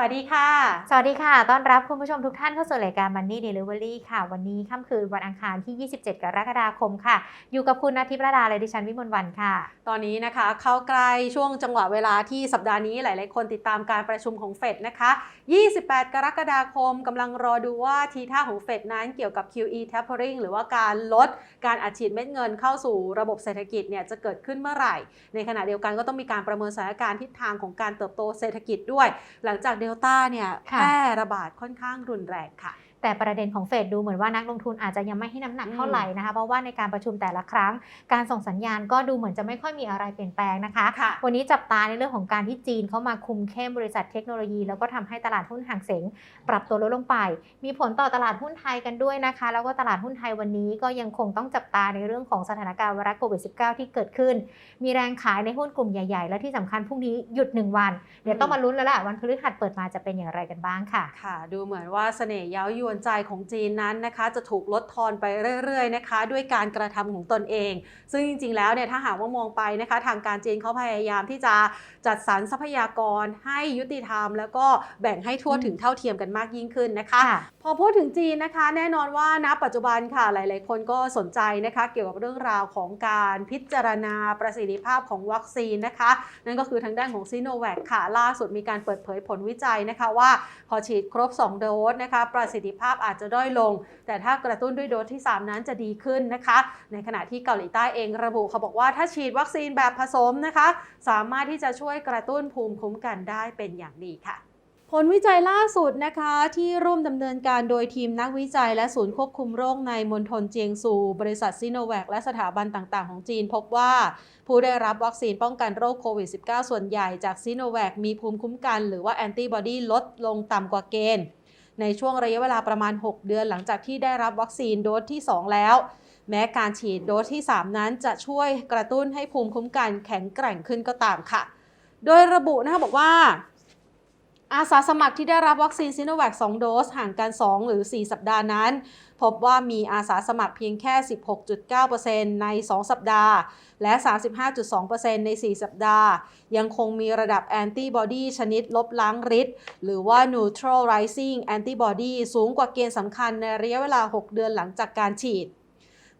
วัสดีค่ะ สวัสดีค่ะ ต้อนรับคุณผู้ชมทุกท่านเข้าสู่รายการ Money Delivery ค่ะ วันนี้ค่ำคืนวันอังคารที่ 27 กรกฎาคมค่ะ อยู่กับคุณนาทิพย์ระดาและดิฉันวิมลวันค่ะ ตอนนี้นะคะ เข้าใกล้ช่วงจังหวะเวลาที่สัปดาห์นี้หลาย ๆ คนติดตามการประชุมของเฟดนะคะ 28 กรกฎาคมกำลังรอดูว่าทีท่าของเฟดนั้นเกี่ยวกับ QE tapering หรือว่าการลดการอัดฉีดเม็ดเงินเข้าสู่ระบบเศรษฐกิจเนี่ยจะเกิดขึ้นเมื่อไหร่ ในขณะเดียวกันก็ต้องมีการประเมินสถานการณ์ทิศทางของการเติบโตเศรษฐกิจด้วย หลังจากเดลต้าเนี่ยแพค่ะร่ระบาดค่อนข้างรุนแรงค่ะ แต่ประเด็นของเฟดดูเหมือนว่านักลงทุนอาจจะยังไม่ให้น้ำหนักเท่าไหร่นะคะ เพราะว่าในการประชุมแต่ละครั้ง การส่งสัญญาณก็ดูเหมือนจะไม่ค่อยมีอะไรเปลี่ยนแปลงนะคะค่ะวันนี้จับตาในเรื่องของการที่จีนเข้ามาคุมเข้มบริษัทเทคโนโลยี แล้วก็ทำให้ตลาดหุ้นห่างเสงปรับตัวลดลงไป มีผลต่อตลาดหุ้นไทยกันด้วยนะคะ แล้วก็ตลาดหุ้นไทยวันนี้ก็ยังคงต้องจับตาในเรื่องของสถานการณ์ไวรัสโควิด -19 ที่เกิดขึ้น มีแรงขายในหุ้นกลุ่มใหญ่ๆ และที่สำคัญพรุ่งนี้หยุด 1 วัน เดี๋ยวต้องมาลุ้นแล้วล่ะวันพฤหัสเปิดมาจะเป็นอย่างไรกันบ้างค่ะ ค่ะ ดูเหมือนว่าเสน่ห์เย้ายวนใจของจีนนั้นนะคะ จะถูกลดทอนไปเรื่อยๆนะคะ ด้วยการกระทำของตนเอง ซึ่งจริงๆแล้วเนี่ยถ้าหากว่ามองไปนะคะ ทางการจีนเขาพยายามที่จะจัดสรรทรัพยากรให้ยุติธรรม แล้วก็แบ่งให้ทั่วถึงเท่าเทียมกันมากยิ่งขึ้นนะคะค่ะพอพูดถึงจีนนะคะ แน่นอนว่าณปัจจุบันค่ะหลาย ๆ คนก็สนใจนะคะ เกี่ยวกับเรื่องราวของการพิจารณาประสิทธิภาพของวัคซีนนะคะ นั่นก็คือทางด้านของซีโนแวคค่ะ ล่าสุดมีการเปิดเผยผลวิจัยนะคะว่า พอฉีดครบ 2 โดสนะคะ ประสิทธิภาพอาจจะด้อยลง แต่ถ้ากระตุ้นด้วยโดสที่ 3 นั้นจะดีขึ้นนะคะ ในขณะที่เกาหลีใต้เองระบุเขาบอกว่าถ้าฉีดวัคซีนแบบผสมนะคะ สามารถที่จะช่วยกระตุ้นภูมิคุ้มกันได้เป็นอย่างดีค่ะ ผลวิจัยล่าสุดนะคะที่ร่วมดำเนินการโดยทีมนักวิจัยและศูนย์ควบคุมโรคในมณฑลเจียงซู บริษัทซีโนแวคและสถาบันต่าง ๆ ของจีนพบว่า ผู้ได้รับวัคซีนป้องกันโรคโควิด -19 ส่วนใหญ่จากซีโนแวคมีภูมิคุ้มกันหรือว่าแอนติบอดีลดลงต่ำกว่าเกณฑ์ ในช่วงระยะเวลาประมาณ 6 เดือนหลังจากที่ได้รับวัคซีนโดสที่ 2 แล้ว แม้การฉีดโดสที่ 3 นั้นจะช่วยกระตุ้นให้ภูมิคุ้มกันแข็งแกร่งขึ้นก็ตามค่ะ โดยระบุนะคะบอกว่า อาสาสมัครที่ได้รับวัคซีนซิโนแวค2โดสห่างกัน 2 หรือ 4 สัปดาห์นั้น พบว่ามีอาสาสมัครเพียงแค่ 16.9%ใน 2 สัปดาห์ และ 35.2%ใน 4 สัปดาห์ ยังคงมีระดับแอนติบอดีชนิดลบล้างฤทธิ์หรือว่า neutralizing antibody สูงกว่าเกณฑ์สำคัญในระยะเวลา 6 เดือนหลังจากการฉีด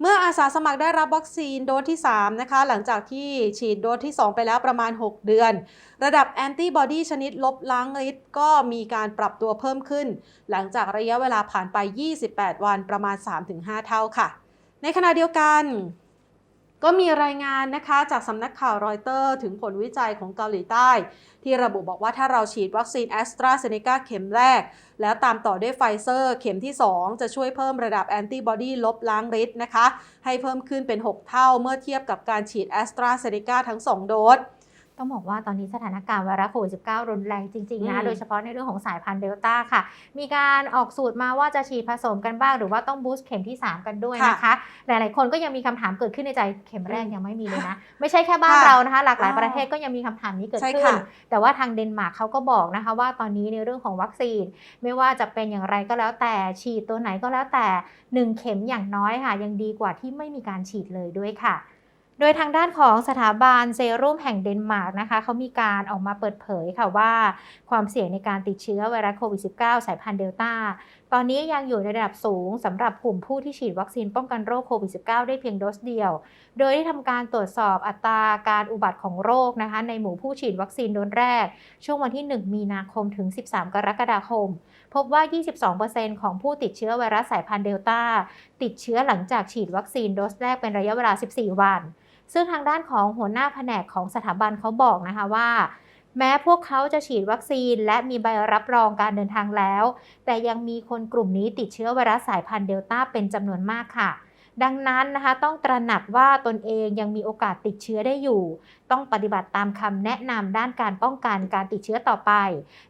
เมื่ออาสาสมัครได้รับวัคซีนโดสที่ 3 นะคะ หลังจากที่ฉีดโดสที่ 2 ไปแล้วประมาณ 6 เดือน ระดับแอนติบอดีชนิดลบล้างฤทธิ์ก็มีการปรับตัวเพิ่มขึ้น หลังจากระยะเวลาผ่านไป 28 วันประมาณ 3-5 เท่าค่ะ ในขณะเดียวกัน ก็มีรายงานนะคะจากสำนักข่าวรอยเตอร์ถึงผลวิจัยของเกาหลีใต้ ที่ระบุบอกว่าถ้าเราฉีดวัคซีนแอสตราเซเนกาเข็มแรก แล้วตามต่อด้วยไฟเซอร์เข็มที่ 2 จะช่วยเพิ่มระดับแอนติบอดีลบล้างฤทธิ์นะคะ ให้เพิ่มขึ้นเป็น 6 เท่าเมื่อเทียบกับการฉีดแอสตราเซเนกาทั้ง 2 โดส ต้องบอกว่าตอนนี้สถานการณ์ไวรัสโควิด -19 รุนแรงจริง ๆ นะอืมโดยเฉพาะในเรื่องของสายพันธุ์เดลต้าค่ะ มีการออกสูตรมาว่าจะฉีดผสมกันบ้าง หรือว่าต้องบูสต์เข็มที่ 3 กันด้วยนะคะ หลายๆ คนก็ยังมีคำถามเกิดขึ้นในใจเข็มแรกอืมยังไม่มีเลยนะ ไม่ใช่แค่บ้านค่ะเรานะคะ หลากหลายอ๋อประเทศก็ยังมีคำถามนี้เกิดใช่ขึ้นค่ะแต่ว่าทางเดนมาร์กเขาก็บอกนะคะว่าตอนนี้ในเรื่องของวัคซีน ไม่ว่าจะเป็นอย่างไรก็แล้วแต่ฉีดตัวไหนก็แล้วแต่หนึ่งเข็มอย่างน้อยค่ะ ยังดีกว่าที่ไม่มีการฉีดเลยด้วยค่ะ โดยทางด้านของสถาบันเซรุ่มแห่งเดนมาร์กนะคะเขามีการออกมาเปิดเผยค่ะว่าความเสี่ยงในการติดเชื้อไวรัสโควิด -19 สายพันธุ์เดลต้าตอนนี้ยังอยู่ในระดับสูงสำหรับกลุ่มผู้ที่ฉีดวัคซีนป้องกันโรคโควิด -19 ได้เพียงโดสเดียว โดยได้ทำการตรวจสอบอัตราการอุบัติของโรคนะคะในหมู่ผู้ฉีดวัคซีนโดสแรก ช่วงวันที่ 1 มีนาคมถึง 13 กรกฎาคม พบว่า 22%ของผู้ติดเชื้อไวรัสสายพันธุ์เดลต้าติดเชื้อหลังจากฉีดวัคซีนโดสแรกเป็นระยะเวลา 14 วัน ซึ่งทางด้านของหัวหน้าแผนกของสถาบันเขาบอกนะคะว่า แม้พวกเขาจะฉีดวัคซีน และมีใบรับรองการเดินทางแล้ว แต่ยังมีคนกลุ่มนี้ติดเชื้อไวรัสสายพันธุ์เดลต้าเป็นจำนวนมากค่ะดังนั้นนะคะต้องตระหนักว่าตนเองยังมีโอกาสติดเชื้อได้อยู่ ต้องปฏิบัติตามคำแนะนำด้านการป้องกันการติดเชื้อต่อไป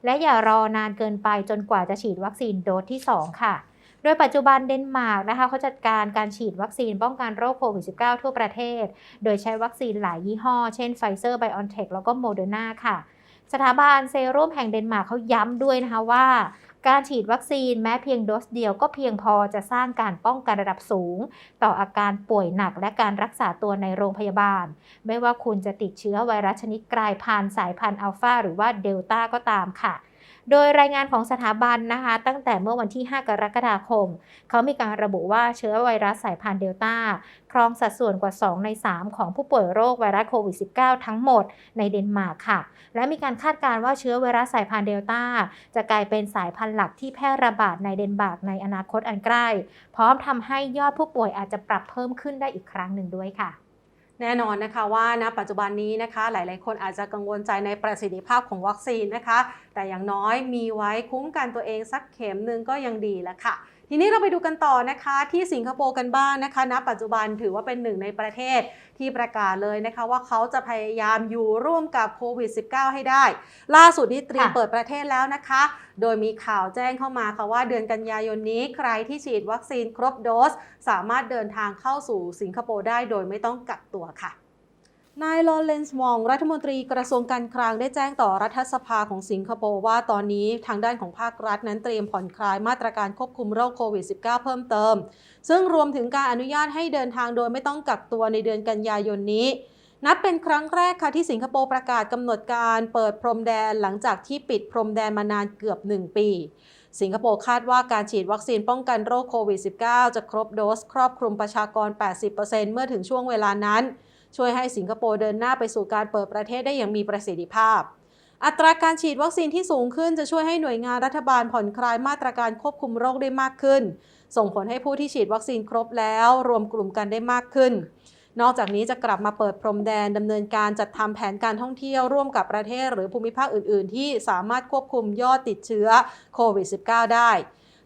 และอย่ารอนานเกินไปจนกว่าจะฉีดวัคซีนโดสที่ 2 ค่ะ โดยปัจจุบันเดนมาร์กนะคะเขาจัดการการฉีดวัคซีนป้องกันโรคโควิด -19 ทั่วประเทศ โดยใช้วัคซีนหลายยี่ห้อ เช่นไฟเซอร์ไบออนเทคแล้วก็โมเดอร์นาค่ะ สถาบันเซรุ่มแห่งเดนมาร์กเขาย้ำด้วยนะคะว่าการฉีดวัคซีนแม้เพียงโดสเดียวก็เพียงพอจะสร้างการป้องกันระดับสูง ต่ออาการป่วยหนักและการรักษาตัวในโรงพยาบาล ไม่ว่าคุณจะติดเชื้อไวรัสชนิดกลายพันธุ์สายพันธุ์อัลฟาหรือว่าเดลต้าก็ตามค่ะ โดยรายงานของสถาบันนะคะ ตั้งแต่เมื่อวันที่ 5 กรกฎาคม เขามีการระบุว่าเชื้อไวรัสสายพันธุ์เดลต้าครองสัดส่วนกว่า 2 ใน 3 ของผู้ป่วยโรคไวรัสโควิด -19 ทั้งหมดในเดนมาร์กค่ะ และมีการคาดการณ์ว่าเชื้อไวรัสสายพันธุ์เดลต้าจะกลายเป็นสายพันธุ์หลักที่แพร่ระบาดในเดนมาร์กในอนาคตอันใกล้ พร้อมทำให้ยอดผู้ป่วยอาจจะปรับเพิ่มขึ้นได้อีกครั้งหนึ่งด้วยค่ะ แน่นอนนะคะว่าณปัจจุบันนี้นะคะ หลาย ๆ คนอาจจะกังวลใจในประสิทธิภาพของวัคซีนนะคะ แต่อย่างน้อยมีไว้คุ้มกันตัวเองสักเข็มหนึ่งก็ยังดีแล้วค่ะ ทีนี้เราไปดูกันต่อนะคะที่สิงคโปร์กันบ้างนะคะณปัจจุบันถือว่าเป็นหนึ่งในประเทศที่ประกาศเลยนะคะว่าเขาจะพยายามอยู่ร่วมกับโควิด -19 ให้ได้ ล่าสุดนี้เตรียมเปิดประเทศแล้วนะคะ โดยมีข่าวแจ้งเข้ามาค่ะว่าเดือนกันยายนนี้ใครที่ฉีดวัคซีนครบโดส สามารถเดินทางเข้าสู่สิงคโปร์ได้โดยไม่ต้องกักตัวค่ะ นายลอเรนซ์วอง รัฐมนตรีกระทรวงการคลังได้แจ้งต่อรัฐสภาของสิงคโปร์ว่าตอนนี้ทางด้านของภาครัฐนั้นเตรียมผ่อนคลายมาตรการควบคุมโรคโควิด -19 เพิ่มเติม ซึ่งรวมถึงการอนุญาตให้เดินทางโดยไม่ต้องกักตัวในเดือนกันยายนนี้ นับเป็นครั้งแรกค่ะที่สิงคโปร์ประกาศกำหนดการเปิดพรมแดนหลังจากที่ปิดพรมแดนมานานเกือบ 1 ปีสิงคโปร์คาดว่าการฉีดวัคซีนป้องกันโรคโควิด -19 จะครบโดสครอบคลุมประชากร 80%เมื่อถึงช่วงเวลานั้น ช่วยให้สิงคโปร์เดินหน้าไปสู่การเปิดประเทศได้อย่างมีประสิทธิภาพ อัตราการฉีดวัคซีนที่สูงขึ้นจะช่วยให้หน่วยงานรัฐบาลผ่อนคลายมาตรการควบคุมโรคได้มากขึ้น ส่งผลให้ผู้ที่ฉีดวัคซีนครบแล้ว รวมกลุ่มกันได้มากขึ้นนอกจากนี้จะกลับมาเปิดพรมแดนดำเนินการจัดทำแผนการท่องเที่ยวร่วมกับประเทศหรือภูมิภาคอื่น ๆ ที่สามารถควบคุมยอดติดเชื้อโควิด -19 ได้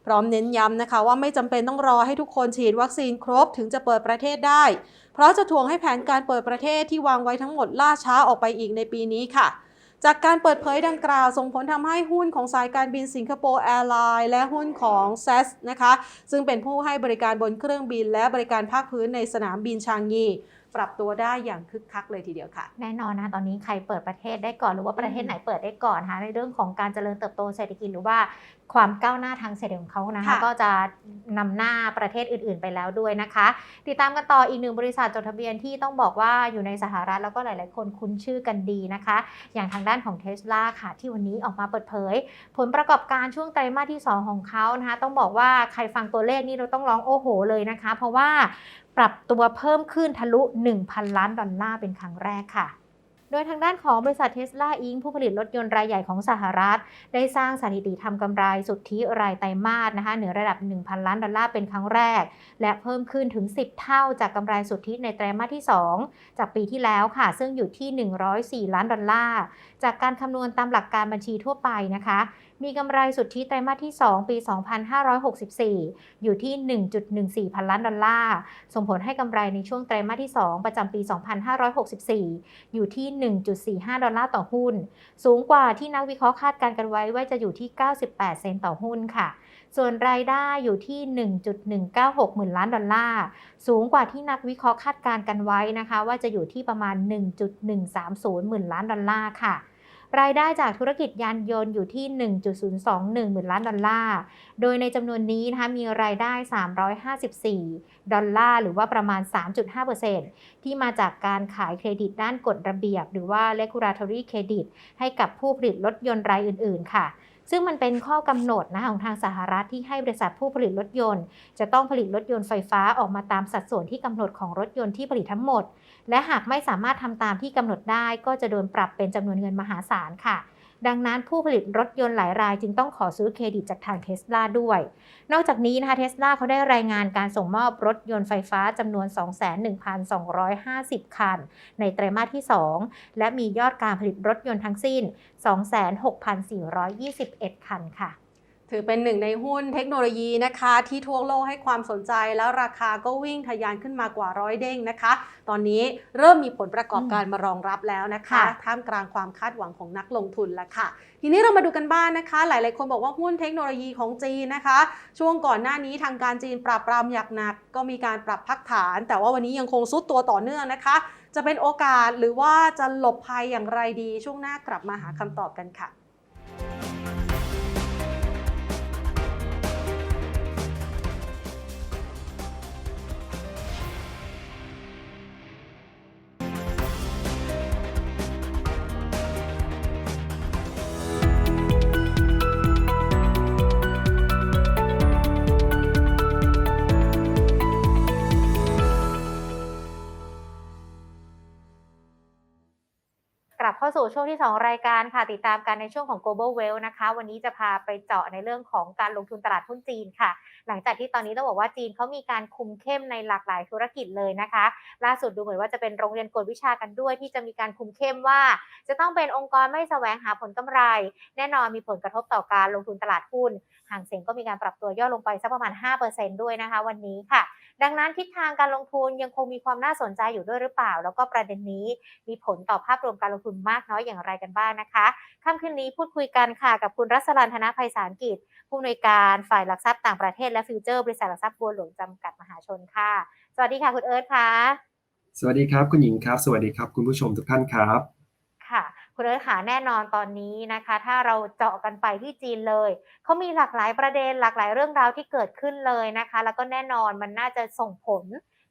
พร้อมเน้นย้ำนะคะว่าไม่จำเป็นต้องรอให้ทุกคนฉีดวัคซีนครบถึงจะเปิดประเทศได้ เพราะจะถ่วงให้แผนการเปิดประเทศที่วางไว้ทั้งหมดล่าช้าออกไปอีกในปีนี้ค่ะจากการเปิดเผยดังกล่าวส่งผลทำให้หุ้นของสายการบินสิงคโปร์แอร์ไลน์และหุ้นของ s ซ s นะคะ ซึ่งเป็นผู้ให้บริการบนเครื่องบินและบริการภาคพื้นในสนามบินชางยี ปรับตัวได้อย่างคึกคักเลยทีเดียวค่ะ แน่นอนนะตอนนี้ใครเปิดประเทศได้ก่อนหรือว่าประเทศไหนเปิดได้ก่อนนะคะในเรื่องของการเจริญเติบโตเศรษฐกิจหรือว่าความก้าวหน้าทางเศรษฐกิจของเขานะคะค่ะก็จะนำหน้าประเทศอื่น ๆ ไปแล้วด้วยนะคะ ติดตามกันต่ออีกหนึ่งบริษัทจดทะเบียนที่ต้องบอกว่าอยู่ในสหรัฐแล้วก็หลาย ๆ คนคุ้นชื่อกันดีนะคะ อย่างทางด้านของเท s l a ค่ะ ที่วันนี้ออกมาเปิดเผย ผลประกอบการช่วงไตรมาสที่ 2 ของเขานะคะ ต้องบอกว่าใครฟังตัวเลขนี่เราต้องร้องโอ้โหเลยนะคะ เพราะว่า ปรับตัวเพิ่มขึ้นทะลุ 1,000 ล้านดอลลาร์เป็นครั้งแรกค่ะ โดยทางด้านของบริษัทเทสลาอิงผู้ผลิตรถยนต์รายใหญ่ของสหรัฐ ได้สร้างสถิติทำกำไรสุทธิรายไตรมาสนะคะเหนือระดับ 1,000 ล้านดอลลาร์เป็นครั้งแรก และเพิ่มขึ้นถึง 10 เท่าจากกำไรสุทธิในไตรมาสที่ 2 จากปีที่แล้วค่ะ ซึ่งอยู่ที่ 104 ล้านดอลลาร์จากการคำนวณตามหลักการบัญชีทั่วไปนะคะ มีกำไรสุทธิไตรมาสที่ 2 ปี 2564 อยู่ที่ 1.14 พันล้านดอลลาร์ ส่งผลให้กำไรในช่วงไตรมาสที่ 2 ประจำปี 2564 อยู่ที่ 1.45 ดอลลาร์ต่อหุ้น สูงกว่าที่นักวิเคราะห์คาดการณ์กันไว้ว่าจะอยู่ที่ 98 เซนต์ต่อหุ้นค่ะ ส่วนรายได้อยู่ที่ 1.196 หมื่นล้านดอลลาร์ สูงกว่าที่นักวิเคราะห์คาดการณ์กันไว้นะคะ ว่าจะอยู่ที่ประมาณ 1.130 หมื่นล้านดอลลาร์ค่ะ รายได้จากธุรกิจยานยนต์อยู่ที่ 1.021หมื่นล้านดอลลาร์ โดยในจำนวนนี้นะคะมีรายได้ 354 ดอลลาร์ หรือว่าประมาณ 3.5%ที่มาจากการขายเครดิตด้านกฎระเบียบ หรือว่า regulatory credit ให้กับผู้ผลิตรถยนต์รายอื่น ๆ ค่ะซึ่งมันเป็นข้อกำหนดนะคะของทางสหรัฐที่ให้บริษัทผู้ผลิตรถยนต์ จะต้องผลิตรถยนต์ไฟฟ้าออกมาตามสัดส่วนที่กำหนดของรถยนต์ที่ผลิตทั้งหมด และหากไม่สามารถทำตามที่กำหนดได้ก็จะโดนปรับเป็นจำนวนเงินมหาศาลค่ะ ดังนั้นผู้ผลิตรถยนต์หลายรายจึงต้องขอซื้อเครดิตจากทางเทสลาด้วย นอกจากนี้นะคะเทสลาเขาได้รายงานการส่งมอบรถยนต์ไฟฟ้าจำนวน 21,250 คัน ในไตรมาสที่ 2 และมียอดการผลิตรถยนต์ทั้งสิ้น 26,421 คันค่ะ ถือเป็นหนึ่งในหุ้นเทคโนโลยีนะคะ ที่ทั่วโลกให้ความสนใจแล้วราคาก็วิ่งทะยานขึ้นมากว่าร้อยเด้งนะคะ ตอนนี้เริ่มมีผลประกอบการมารองรับแล้วนะคะค่ะท่ามกลางความคาดหวังของนักลงทุนแล้วค่ะ ทีนี้เรามาดูกันบ้างนะคะ หลาย ๆ คนบอกว่าหุ้นเทคโนโลยีของจีนนะคะ ช่วงก่อนหน้านี้ทางการจีนปราบปรามอย่างหนัก ก็มีการปรับพักฐาน แต่ว่าวันนี้ยังคงซุดตัวต่อเนื่องนะคะ จะเป็นโอกาสหรือว่าจะหลบภัยอย่างไรดีช่วงหน้ากลับมาหาคำตอบกันค่ะ สู่ช่วงที่ 2 รายการค่ะติดตามกันในช่วงของ global wealth นะคะ วันนี้จะพาไปเจาะในเรื่องของการลงทุนตลาดหุ้นจีนค่ะ หลังจากที่ตอนนี้ต้องบอกว่าจีนเขามีการคุมเข้มในหลากหลายธุรกิจเลยนะคะ ล่าสุดดูเหมือนว่าจะเป็นโรงเรียนกวดวิชากันด้วย ที่จะมีการคุมเข้มว่า จะต้องเป็นองค์กรไม่แสวงหาผลกำไร แน่นอนมีผลกระทบต่อการลงทุนตลาดหุ้นางเสียงก็มีการปรับตัวย่อลงไปสักประมาณ 5%ด้วยนะคะ วันนี้ค่ะ ดังนั้นทิศทางการลงทุนยังคงมีความน่าสนใจอยู่ด้วยหรือเปล่า แล้วก็ประเด็นนี้มีผลต่อภาพรวมการลงทุนมากน้อยอย่างไรกันบ้างนะคะค่ำคืนนี้พูดคุยกันค่ะกับคุณรัศรันธนภัยสารกิจ ผู้อำนวยการฝ่ายหลักทรัพย์ต่างประเทศและฟิวเจอร์บริษัทหลักทรัพย์บัวหลวงจำกัดมหาชนค่ะ สวัสดีค่ะคุณเอิร์ธค่ะสวัสดีครับคุณหญิงครับ สวัสดีครับ คุณผู้ชมทุกท่านครับค่ะ คุณเอิร์ธค่ะแน่นอนตอนนี้นะคะ ถ้าเราเจาะกันไปที่จีนเลย เขามีหลากหลายประเด็นหลากหลายเรื่องราวที่เกิดขึ้นเลยนะคะ แล้วก็แน่นอนมันน่าจะส่งผล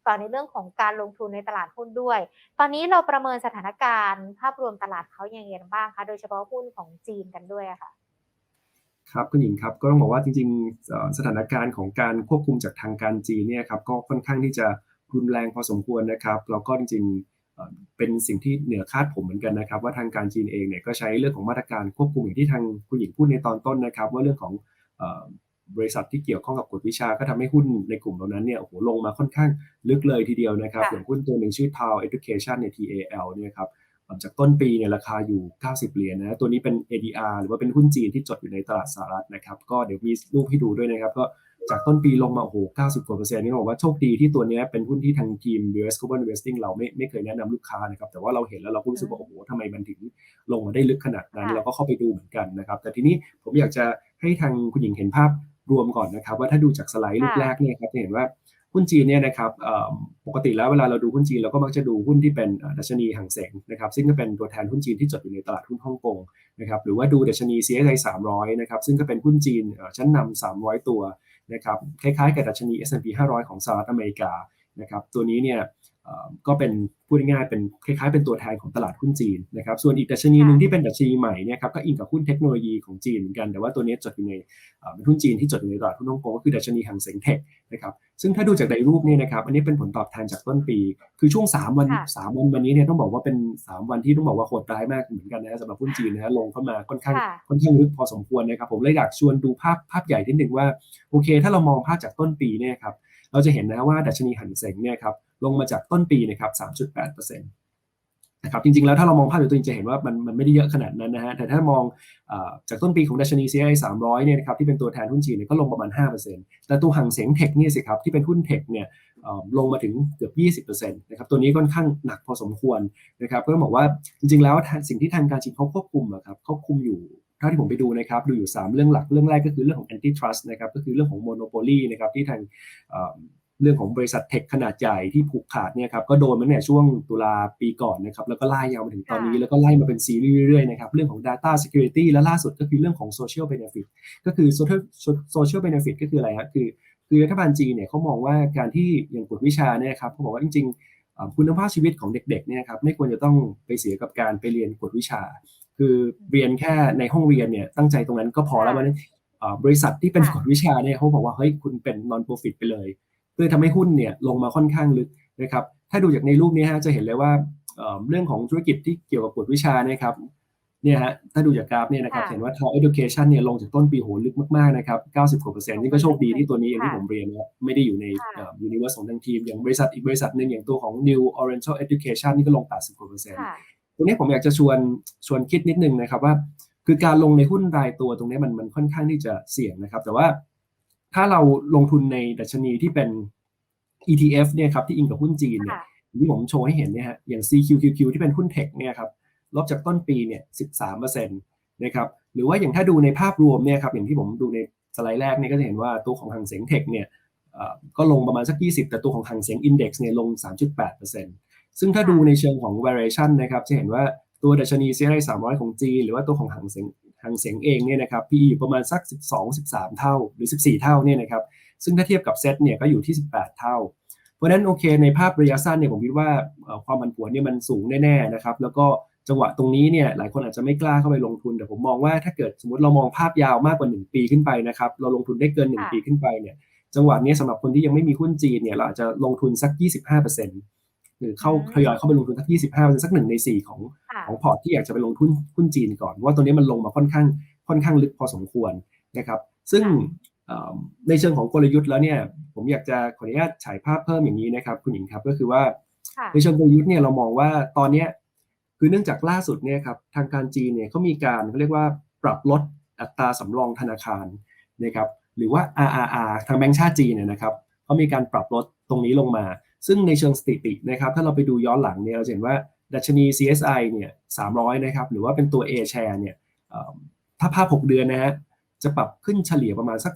ต่อในเรื่องของการลงทุนในตลาดหุ้นด้วย ตอนนี้เราประเมินสถานการณ์ภาพรวมตลาดเขาอยังไงบ้างคะ โดยเฉพาะหุ้นของจีนกันด้วยค่ะครับคุณหญิงครับก็ต้องบอกว่าจริงๆสถานการณ์ของการควบคุมจากทางการจีนเนี่ยครับก็ค่อนข้างที่จะรุนแรงพอสมควรนะครับแล้วก็จริงๆ เอ่อเป็นสิ่งที่เหนือคาดผมเหมือนกันนะครับ ว่าทางการจีนเองเนี่ยก็ใช้เรื่องของมาตรการควบคุมอย่างที่ทางคุณหญิงพูดในตอนต้นนะครับ ว่าเรื่องของเอ่อบริษัทที่เกี่ยวข้องกับกฎวิชาก็ทำให้หุ้นในกลุ่มเหล่านั้นเนี่ยโอ้โหลงมาค่อนข้างลึกเลยทีเดียวนะครับค่ะอย่างหุ้นตัวหนึ่งชื่อ Tao Education ใน TAL เนี่ยครับจากต้นปีเนี่ยราคาอยู่ 90 เหรียญนะตัวนี้เป็น ADR หรือว่าเป็นหุ้นจีนที่จดอยู่ในตลาดสหรัฐนะครับ ก็เดี๋ยวมีรูปให้ดูด้วยนะครับ ก็ จากต้นปีลงมาโอ้โห90กว่าเปอร์เซ็นต์นี่ต้องบอกว่าโชคดีที่ตัวเนี้ยเป็นหุ้นที่ทางทีม US Global Investing เราไม่ไม่เคยแนะนำลูกค้านะครับ แต่ว่าเราเห็นแล้วเราก็รู้สึกว่าโอ้โหทำไมมันถึงลงมาได้ลึกขนาดนั้นค่ะเราก็เข้าไปดูเหมือนกันนะครับ แต่ทีนี้ผมอยากจะให้ทางคุณหญิงเห็นภาพรวมก่อนนะครับ ว่าถ้าดูจากสไลด์รูปแรกเนี่ยครับจะเห็นว่าหุ้นจีนเนี่ยนะครับเอ่อปกติแล้วเวลาเราดูหุ้นจีนเราก็มักจะดูหุ้นที่เป็นเอ่อดัชนีห่างเสงนะครับซึ่งก็เป็นตัวแทนหุ้นจีนที่จดอยู่ในตลาดหุ้นฮ่องกงนะครับหรือว่าดูดัชนี CSI 300นะครับซึ่งก็เป็นหุ้นจีนเอ่อชั้นนำ300 ตัว นะครับคล้ายๆกับดัชนี S&P 500 ของสหรัฐอเมริกานะครับตัวนี้เนี่ย ก็เป็นพูดง่ายๆเป็นคล้ายๆเป็นตัวแทนของตลาดหุ้นจีนนะครับส่วนอีกดัชนีหนึ่งที่เป็นดัชนีใหม่เนี่ยครับก็อิงกับหุ้นเทคโนโลยีของจีนเหมือนกันแต่ว่าตัวนี้จดอยู่ในเอ่อเป็นหุ้นจีนที่จดอยู่ในตลาดหุ้นฮ่องกงก็คือดัชนีห่างเสงเทคนะครับซึ่งถ้าดูจากในรูปเนี่ยนะครับอันนี้เป็นผลตอบแทนจากต้นปี คือช่วง 3 วันค่ะ3วันวันนี้เนี่ยต้องบอกว่าเป็น 3 วันที่ต้องบอกว่าโหดร้ายมากเหมือนกันนะฮะสำหรับหุ้นจีนนะฮะลงเข้ามาค่อนข้างค่ะค่อนข้างลึกพอสมควรนะครับผมเลยอยากชวนดูภาพภาพใหญ่ที่หนึ่งว่าโอเค ถ้าเรามองภาพจากต้นปีเนี่ยครับ เราจะเห็นนะว่าดัชนีหันเสงเนี่ยครับลงมาจากต้นปีนะครับ 3.8%นะครับจริงๆ แล้วถ้าเรามองภาพโดยตัวเองจะเห็นว่ามันมันไม่ได้เยอะขนาดนั้นนะฮะแต่ถ้ามองอจากต้นปีของดัชนี C.I. 300เนี่ยนะครับที่เป็นตัวแทนหุ้นจีนเนี่ยก็ลงประมาณ 5%แต่ตัวหังเสงเทคเนี่ยสิครับที่เป็นหุ้นเทคเนี่ยลงมาถึงเกือบ 20%นะครับตัวนี้ค่อนข้างหนักพอสมควรนะครับก็ต้องบอกว่าจริงๆ แล้วสิ่งที่ทางการจีนเขาควบคุมอะครับเขาคุมอยู่ ท่าที่ผมไปดูนะครับดูอยู่ 3 เรื่องหลักเรื่องแรกก็คือเรื่องของ antitrust นะครับก็คือเรื่องของ monopoly นะครับที่ทางเอ่อเรื่องของบริษัทเทคขนาดใหญ่ที่ผูกขาดเนี่ยครับก็โดนมาเนี่ยช่วงตุลาปีก่อนนะครับแล้วก็ไล่ยาวมาถึงตอนนี้ค่ะแล้วก็ไล่มาเป็นซีรีส์เรื่อยๆนะครับเรื่องของ Data Security และล่าสุดก็คือเรื่องของ Social Benefit ก็คือ Social Social Benefit ก็คืออะไรครับคือคือรัฐบาลจีนเนี่ยเขามองว่าการที่อย่างกฎวิชาเนี่ยครับเขาบอกว่าจริงๆเอ่อคุณภาพชีวิตของเด็กๆเนี่ยครับไม่ควรจะต้องไปเสียกับการไปเรียนกฎวิชา คือเรียนแค่ในห้องเรียนเนี่ยตั้งใจตรงนั้นก็พอแล้วค่ะวันนั้นเอ่อบริษัทที่เป็นค่ะกฎวิชาเนี่ยเขาบอกว่าเฮ้ยคุณเป็น non profit ไปเลยเพื่อทำให้หุ้นเนี่ยลงมาค่อนข้างลึกนะครับถ้าดูจากในรูปนี้ฮะจะเห็นเลยว่าเอ่อเรื่องของธุรกิจที่เกี่ยวกับกฎวิชาเนะครับเนี่ยฮะถ้าดูจากกราฟเนี่ยนะครับค่ะเห็นว่า Tao Education เนี่ยลงจากต้นปีโหลึกมากๆนะครับ 90กว่าเปอร์เซ็นต์นี่ก็โชคดีที่ตัวนี้อย่างที่ค่ะผมเรียนว่าไม่ได้อยู่ในค่ะเอ่อ universe ของทางทีม อย่างบริษัทอีกบริษัทหนึ่งอย่างตัวของ New Oriental Education นี่ก็ลง 80กว่าเปอร์เซ็นต์ค่ะ ตรงนี้ผมอยากจะชวนชวนคิดนิดนึงนะครับว่า คือการลงในหุ้นรายตัวตรงนี้มันมันค่อนข้างที่จะเสี่ยงนะครับ แต่ว่าถ้าเราลงทุนในดัชนีที่เป็น ETF เนี่ยครับที่อิงกับหุ้นจีนเนี่ยค่ะที่ผมโชว์ให้เห็นเนี่ยฮะอย่าง CQQQ ที่เป็นหุ้นเทคเนี่ยครับลบจากต้นปีเนี่ย 13%นะครับหรือว่าอย่างถ้าดูในภาพรวมเนี่ยครับอย่างที่ผมดูในสไลด์แรกเนี่ยก็จะเห็นว่าตัวของหางเสงเทคเนี่ยเอ่อก็ลงประมาณสัก 20 แต่ตัวของหางเสง Index เนี่ยลง 3.8% ซึ่งถ้าดูในเชิงของ variation นะครับจะเห็นว่าตัวดัชนี CSI 300 ของจีน หรือว่าตัวของหางเสงหางเสงเองเนี่ยนะครับ PE อยู่ประมาณสัก 12-13 เท่า หรือ 14 เท่าเนี่ยนะครับซึ่งถ้าเทียบกับเซตเนี่ยก็อยู่ที่ 18 เท่า เพราะฉะนั้นโอเคในภาพระยะสั้นเนี่ยผมคิดว่าเอ่อความผันผวนเนี่ยมันสูงแน่ๆนะครับแล้วก็จังหวะตรงนี้เนี่ยหลายคนอาจจะไม่กล้าเข้าไปลงทุน แต่ผมมองว่าถ้าเกิดสมมติเรามองภาพยาวมากกว่า 1 ปีขึ้นไปนะครับเราลงทุนได้เกินค่ะ1ปีขึ้นไปเนี่ยจังหวะนี้สำหรับคนที่ยังไม่มีหุ้นจีนเนี่ยเราอาจจะลงทุนสัก 25%น คือเข้าอืมทยอยเข้าไปลงทุนสัก 25สักหนึ่งในสี่ของค่ะของพอร์ตที่อยากจะไปลงทุนหุ้นจีนก่อนเพราะว่าตัวนี้มันลงมาค่อนข้างค่อนข้างลึกพอสมควรนะครับ ซึ่งเอ่อในเชิงของกลยุทธ์แล้วเนี่ยผมอยากจะขออนุญาตฉายภาพเพิ่มอย่างนี้นะครับ คุณหญิงครับก็คือว่าค่ะในเชิงกลยุทธ์เนี่ยเรามองว่าตอนเนี้ยคือเนื่องจากล่าสุดเนี่ยครับทางการจีนเนี่ยเขามีการเขาเรียกว่าปรับลดอัตราสำรองธนาคารนะครับหรือว่า RRR ทางแบงก์ชาติจีนเนี่ยนะครับเขามีการปรับลดตรงนี้ลงมา ซึ่งในเชิงสถิตินะครับถ้าเราไปดูย้อนหลังเนี่ยเราเห็นว่าดัชนี CSI เนี่ย300 นะครับ หรือว่าเป็นตัว A share เนี่ยถ้าภาพ 6 เดือนนะฮะจะปรับขึ้นเฉลี่ยประมาณสัก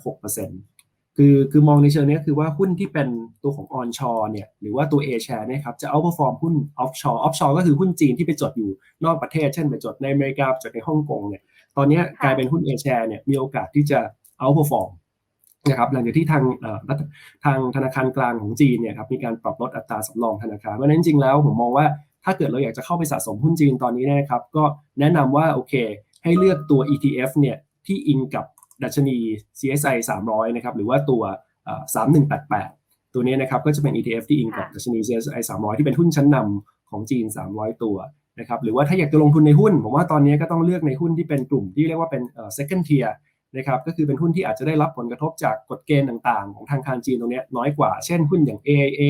6%คือคือมองในเชิงนี้คือว่าหุ้นที่เป็นตัวของ onshore เนี่ยหรือว่าตัว A share นี่ยครับจะ outperform หุ้น offshore offshore ก็คือหุ้นจีนที่ไปจดอยู่นอกประเทศ เช่นไปจดในอเมริกาจดในฮ่องกงเนี่ยตอนนี้กลายเป็นหุ้น A share เนี่ยมีโอกาสที่จะ outperform นะครับหลังจากที่ทางทางธนาคารกลางของจีนเนี่ยครับมีการปรับลดอัตราสำรองธนาคารเพราะฉะนั้นจริงๆแล้วผมมองว่าถ้าเกิดเราอยากจะเข้าไปสะสมหุ้นจีนตอนนี้นะครับ ก็แนะนำว่าโอเค ให้เลือกตัว ETF เนี่ยที่อิงกับดัชนี CSI 300 นะครับหรือว่าตัวเอ่อ3188 ตัวนี้นะครับก็จะเป็น ETF ที่อิงกับดัชนี CSI 300 ที่เป็นหุ้นชั้นนำของจีน 300 ตัวนะครับหรือว่าถ้าอยากจะลงทุนในหุ้น ผมว่าตอนนี้ก็ต้องเลือกในหุ้นที่เป็นกลุ่มที่เรียกว่าเป็น second tier นะครับก็คือเป็นหุ้นที่อาจจะได้รับผลกระทบจากกฎเกณฑ์ต่างๆ ของทางการจีนตรงเนี้ยน้อยกว่า เช่นหุ้นอย่าง AIA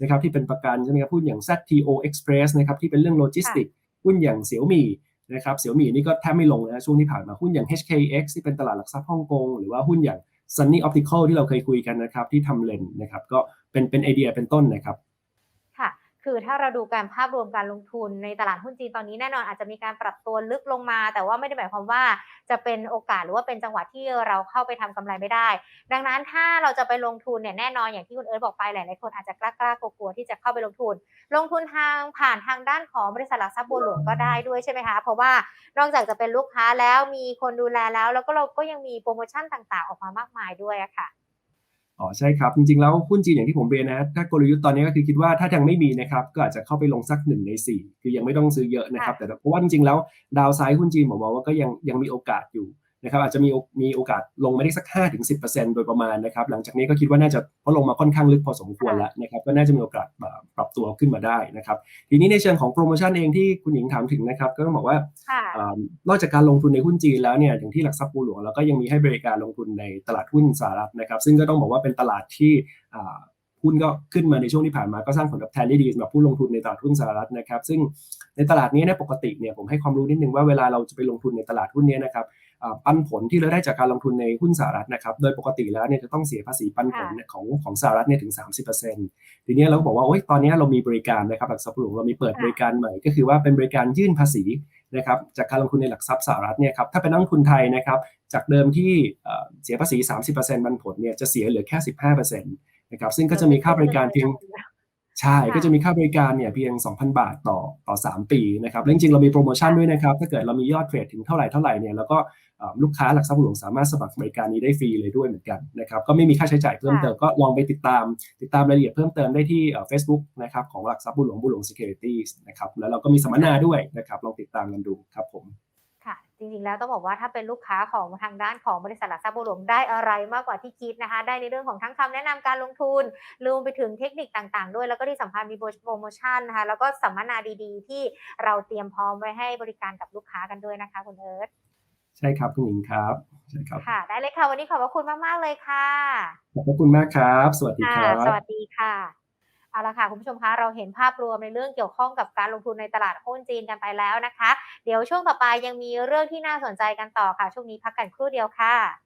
นะครับที่เป็นประกันใช่ไหมครับหุ้นอย่าง ZTO Express นะครับที่เป็นเรื่องโลจิสติกหุ้นอย่างเสี่ยวมี่นะครับเสี่ยวมี่นี่ก็แทบไม่ลงนะช่วงที่ผ่านมาหุ้นอย่าง HKX ที่เป็นตลาดหลักทรัพย์ฮ่องกงหรือว่าหุ้นอย่าง Sunny Optical ที่เราเคยคุยกันนะครับที่ทำเลนส์นะครับก็เป็นเป็นไอเดียเป็นต้นนะครับ คือถ้าเราดูการภาพรวมการลงทุนในตลาดหุ้นจีนตอนนี้แน่นอนอาจจะมีการปรับตัวลึกลงมา แต่ว่าไม่ได้หมายความว่าจะเป็นโอกาสหรือว่าเป็นจังหวะที่เราเข้าไปทำกำไรไม่ได้ ดังนั้นถ้าเราจะไปลงทุนเนี่ยแน่นอนอย่างที่คุณเอิร์ธบอกไปหลายๆคนอาจจะกล้าๆกลัวที่จะเข้าไปลงทุน ลงทุนทางผ่านทางด้านของบริษัทหลักทรัพย์บัวหลวงก็ได้ด้วยใช่ไหมคะ เพราะว่านอกจากจะเป็นลูกค้าแล้วมีคนดูแลแล้ว แล้วก็เราก็ยังมีโปรโมชั่นต่าง ๆ ออกมามากมายด้วยอะค่ะ อ๋อใช่ครับ จริงๆ แล้วหุ้นจีนอย่างที่ผมเรียนนะ ถ้ากลยุทธ์ตอนนี้ก็คือคิดว่าถ้ายังไม่มีนะครับ ก็อาจจะเข้าไปลงสักหนึ่งในสี่คือยังไม่ต้องซื้อเยอะนะครับค่ะแต่เพราะว่าจริงๆ แล้วดาวไซด์หุ้นจีนผมมองว่าก็ยังยังมีโอกาสอยู่ นะครับอาจจะมีมีโอกาสลงมาได้สัก 5-10%โดยประมาณนะครับหลังจากนี้ก็คิดว่าน่าจะเพราะลงมาค่อนข้างลึกพอสมควรแล้วนะครับก็น่าจะมีโอกาสแบบปรับตัวขึ้นมาได้นะครับทีนี้ในเชิงของโปรโมชั่นเองที่คุณหญิงถามถึงนะครับก็ต้องบอกว่าค่ะอ่านอกจากการลงทุนในหุ้นจีนแล้วเนี่ยอย่างที่หลักทรัพย์บัวหลวงเราก็ยังมีให้บริการลงทุนในตลาดหุ้นสหรัฐนะครับซึ่งก็ต้องบอกว่าเป็นตลาดที่อ่าหุ้นก็ขึ้นมาในช่วงที่ผ่านมาก็สร้างผลตอบแทนได้ดีสำหรับผู้ลงทุนในตลาดหุ้นสหรัฐนะครับ ซึ่งในตลาดนี้เนี่ยปกติเนี่ยผมให้ความรู้นิดนึงว่าเวลาเราจะไปลงทุนในตลาดหุ้นเนี้นะครับอ่า ปันผลที่เราได้จากการลงทุนในหุ้นสหรัฐนะครับ โดยปกติแล้วเนี่ยจะต้องเสียภาษีปันผลเนี่ยของของสหรัฐเนี่ยถึง 30%ทีนี้เราก็บอกว่าโอ๊ยตอนนี้เรามีบริการนะครับหลักทรัพย์บัวหลวงเรามีเปิดบริการใหม่ ก็คือว่าเป็นบริการยื่นภาษีนะครับจากการลงทุนในหลักทรัพย์สหรัฐเนี่ยครับถ้าเป็นนักลงทุนไทยนะครับจากเดิมที่เอ่อเสียภาษี 30%ปันผลเนี่ยจะเสียเหลือแค่ 15%นะครับซึ่งก็จะมีค่าบริการเพียง ใช่ค่ะ ก็จะมีค่าบริการเนี่ยเพียง 2,000 บาทต่อต่อ 3 ปีนะครับและจริงๆ เรามีโปรโมชั่นด้วยนะครับ ถ้าเกิดเรามียอดเทรดถึงเท่าไหร่เท่าไหร่เนี่ยแล้วก็เอ่อลูกค้าหลักทรัพย์บัวหลวงสามารถสมัครบริการนี้ได้ฟรีเลยด้วยเหมือนกันนะครับก็ไม่มีค่าใช้จ่ายเพิ่มเติมก็ลองไปติดตาม ติดตามรายละเอียดเพิ่มเติมได้ที่เฟซบุ๊กนะครับของหลักทรัพย์บัวหลวงบัวหลวง Securities นะครับแล้วเราก็มีสัมมนาด้วยนะครับลองติดตามกันดูครับผมค่ะ จริงๆ แล้วต้องบอกว่าถ้าเป็นลูกค้าของทางด้านของบริษัทหลักทรัพย์บัวหลวงได้อะไรมากกว่าที่คิดนะคะ ได้ในเรื่องของทั้งคำแนะนำการลงทุนรวมไปถึงเทคนิคต่างๆ ด้วยแล้วก็ที่สำคัญมีโปรโมชั่นนะคะแล้วก็สัมมนาดีๆ ที่เราเตรียมพร้อมไว้ให้บริการกับลูกค้ากันด้วยนะคะคุณเอิร์ธใช่ครับคุณหญิงครับใช่ครับค่ะ ได้เลยค่ะวันนี้ขอบพระคุณมากๆเลยค่ะขอบพระคุณมากครับ สวัสดีคค่ะรับสวัสดีค่ะ เอาละค่ะคุณผู้ชมคะเราเห็นภาพรวมในเรื่องเกี่ยวข้องกับการลงทุนในตลาดหุ้นจีนกันไปแล้วนะคะ เดี๋ยวช่วงต่อไปยังมีเรื่องที่น่าสนใจกันต่อค่ะ ช่วงนี้พักกันครู่เดียวค่ะ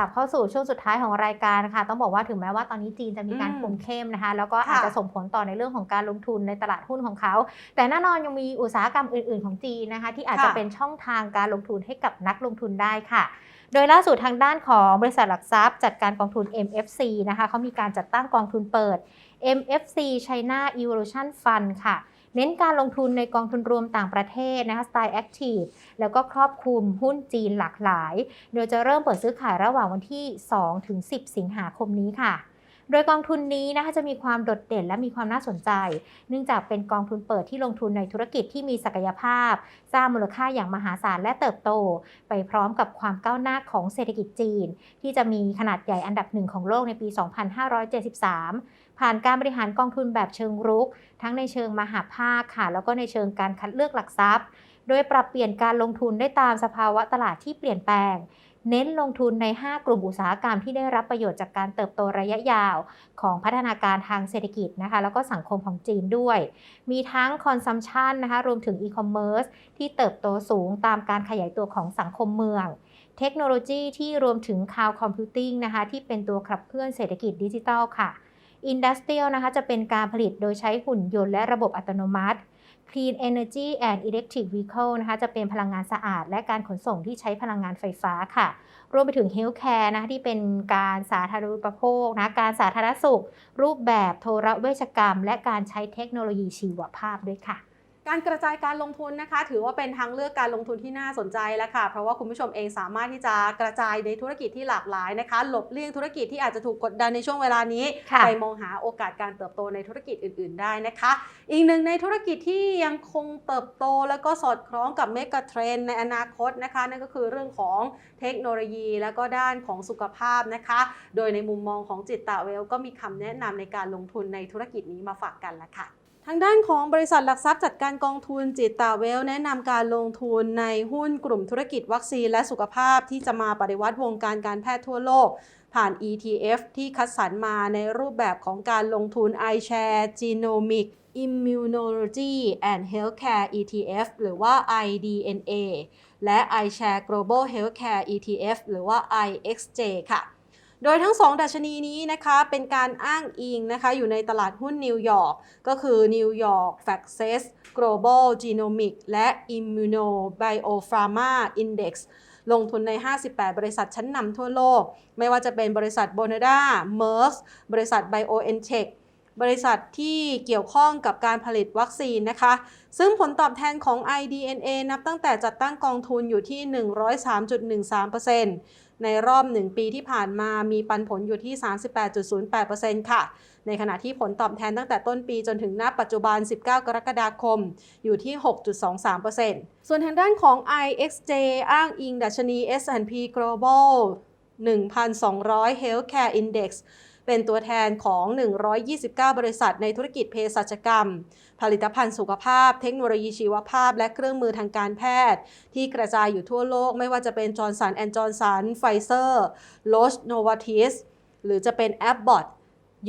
ลับเข้าสู่ช่วงสุดท้ายของรายการค่ะ ต้องบอกว่าถึงแม้ว่าตอนนี้จีนจะมีการอืมคุมเข้มนะคะ แล้วก็ค่ะอาจจะส่งผลต่อในเรื่องของการลงทุนในตลาดหุ้นของเขา แต่แน่นอนยังมีอุตสาหกรรมอื่น ๆของจีนนะคะ ที่อาจจะค่ะเป็นช่องทางการลงทุนให้กับนักลงทุนได้ค่ะโดยล่าสุดทางด้านของบริษัทหลักทรัพย์จัดการกองทุน MFC นะคะเขามีการจัดตั้งกองทุนเปิด MFC China Evolution Fund ค่ะ เน้นการลงทุนในกองทุนรวมต่างประเทศนะคะสไตล์ Active แล้วก็ครอบคลุมหุ้นจีนหลากหลาย โดยจะเริ่มเปิดซื้อขายระหว่างวันที่ 2 ถึง 10 สิงหาคมนี้ค่ะโดยกองทุนนี้นะคะจะมีความโดดเด่นและมีความน่าสนใจ เนื่องจากเป็นกองทุนเปิดที่ลงทุนในธุรกิจที่มีศักยภาพ สร้างมูลค่าอย่างมหาศาลและเติบโต ไปพร้อมกับความก้าวหน้าของเศรษฐกิจจีน ที่จะมีขนาดใหญ่อันดับหนึ่งของโลกในปี 2573 ผ่านการบริหารกองทุนแบบเชิงรุก ทั้งในเชิงมหาภาคค่ะ แล้วก็ในเชิงการคัดเลือกหลักทรัพย์ โดยปรับเปลี่ยนการลงทุนได้ตามสภาวะตลาดที่เปลี่ยนแปลงเน้นลงทุนใน 5 กลุ่มอุตสาหกรรมที่ได้รับประโยชน์จากการเติบโตระยะยาว ของพัฒนาการทางเศรษฐกิจนะคะ แล้วก็สังคมของจีนด้วย มีทั้งคอนซัมชันนะคะ รวมถึงอีคอมเมิร์ซที่เติบโตสูงตามการขยายตัวของสังคมเมือง เทคโนโลยีที่รวมถึงคลาวด์คอมพิวติ้งนะคะ ที่เป็นตัวขับเคลื่อนเศรษฐกิจดิจิทัลค่ะ อินดัสเทรียลนะคะจะเป็นการผลิตโดยใช้หุ่นยนต์และระบบอัตโนมัติ Clean Energy and Electric Vehicle นะคะจะเป็นพลังงานสะอาด และการขนส่งที่ใช้พลังงานไฟฟ้าค่ะ รวมไปถึง Healthcare นะคะที่เป็นการสาธารณูปโภคนะการสาธารณสุข รูปแบบโทรเวชกรรม และการใช้เทคโนโลยีชีวภาพด้วยค่ะ การกระจายการลงทุนนะคะ ถือว่าเป็นทางเลือกการลงทุนที่น่าสนใจแล้วค่ะ เพราะว่าคุณผู้ชมเองสามารถที่จะกระจายในธุรกิจที่หลากหลายนะคะ หลบเลี่ยงธุรกิจที่อาจจะถูกกดดันในช่วงเวลานี้ค่ะไปมองหาโอกาสการเติบโตในธุรกิจอื่น ๆ ได้นะคะ อีกหนึ่งในธุรกิจที่ยังคงเติบโต แล้วก็สอดคล้องกับเมกะเทรนในอนาคตนะคะ นั่นก็คือเรื่องของเทคโนโลยี แล้วก็ด้านของสุขภาพนะคะ โดยในมุมมองของจิตตะเวล ก็มีคำแนะนำในการลงทุนในธุรกิจนี้มาฝากกันละค่ะ ทางด้านของบริษัทหลักทรัพย์จัดการกองทุนจิตตาเวล แนะนำการลงทุนในหุ้นกลุ่มธุรกิจวัคซีนและสุขภาพที่จะมาปฏิวัติวงการการแพทย์ทั่วโลก ผ่าน ETF ที่คัดสรรมาในรูปแบบของการลงทุน iShare Genomic Immunology and Healthcare ETF หรือว่า IDNA และ iShare Global Healthcare ETF หรือว่า IXJ ค่ะ โดยทั้ง 2 ดัชนีนี้นะคะเป็นการอ้างอิงนะคะอยู่ในตลาดหุ้นนิวยอร์กก็คือ New York f a c t e s Global Genomic และ Immunobiopharma Index ลงทุนใน 58 บริษัทชั้นนำทั่วโลก ไม่ว่าจะเป็นบริษัท b o n a d a Merck บริษัท BioNTech บริษัทที่เกี่ยวข้องกับการผลิตวัคซีนนะคะ ซึ่งผลตอบแทนของ IDNA นับตั้งแต่จัดตั้งกองทุนอยู่ที่ 103.13% ในรอบ 1 ปีที่ผ่านมามีปันผลอยู่ที่ 38.08%ค่ะ ในขณะที่ผลตอบแทนตั้งแต่ต้นปีจนถึงณปัจจุบัน 19 กรกฎาคมอยู่ที่ 6.23%ส่วนทางด้านของ IXJ อ้างอิงดัชนี S&P Global 1,200 Healthcare Index เป็นตัวแทนของ 129 บริษัทในธุรกิจเภสัชกรรม ผลิตภัณฑ์สุขภาพ เทคโนโลยีชีวภาพ และเครื่องมือทางการแพทย์ ที่กระจายอยู่ทั่วโลก ไม่ว่าจะเป็นจอร์นสันแอนด์จอร์นสันไฟเซอร์โลชโนวาทิสหรือจะเป็น a b b o t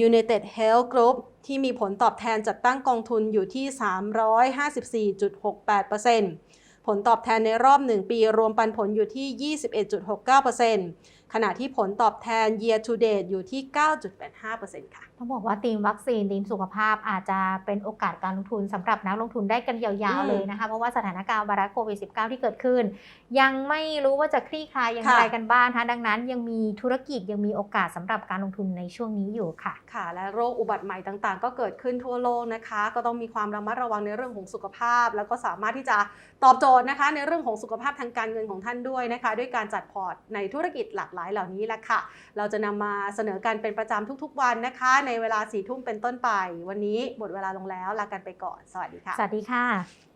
United Health Group ที่มีผลตอบแทนจัดตั้งกองทุนอยู่ที่ 354.68%ผลตอบแทนในรอบ 1 ปีรวมปันผลอยู่ที่ 21.69% ขณะที่ผลตอบแทน year to date อยู่ที่ 9.85%ค่ะ ต้องบอกว่าทีมวัคซีนทีมสุขภาพอาจจะเป็นโอกาสการลงทุนสำหรับนักลงทุนได้กันยาวอืมๆเลยนะคะ เพราะว่าสถานการณ์ไวรัสโควิด -19 ที่เกิดขึ้น ยังไม่รู้ว่าจะคลี่คลายอย่างค่ะไรกันบ้างนะคะดังนั้นยังมีธุรกิจยังมีโอกาสสำหรับการลงทุนในช่วงนี้อยู่ค่ะ ค่ะ และโรคอุบัติใหม่ต่างๆ ก็เกิดขึ้นทั่วโลกนะคะ ก็ต้องมีความระมัดระวังในเรื่องของสุขภาพ แล้วก็สามารถที่จะตอบโจทย์นะคะ ในเรื่องของสุขภาพทางการเงินของท่านด้วยนะคะ ด้วยการจัดพอร์ตในธุรกิจหลากหลายเหล่านี้แหละค่ะ เราจะนำมาเสนอกันเป็นประจำทุกๆ วันนะคะ ในเวลาสี่ทุ่มเป็นต้นไป วันนี้หมดเวลาลงแล้วลากันไปก่อน สวัสดีค่ะ สวัสดีค่ะ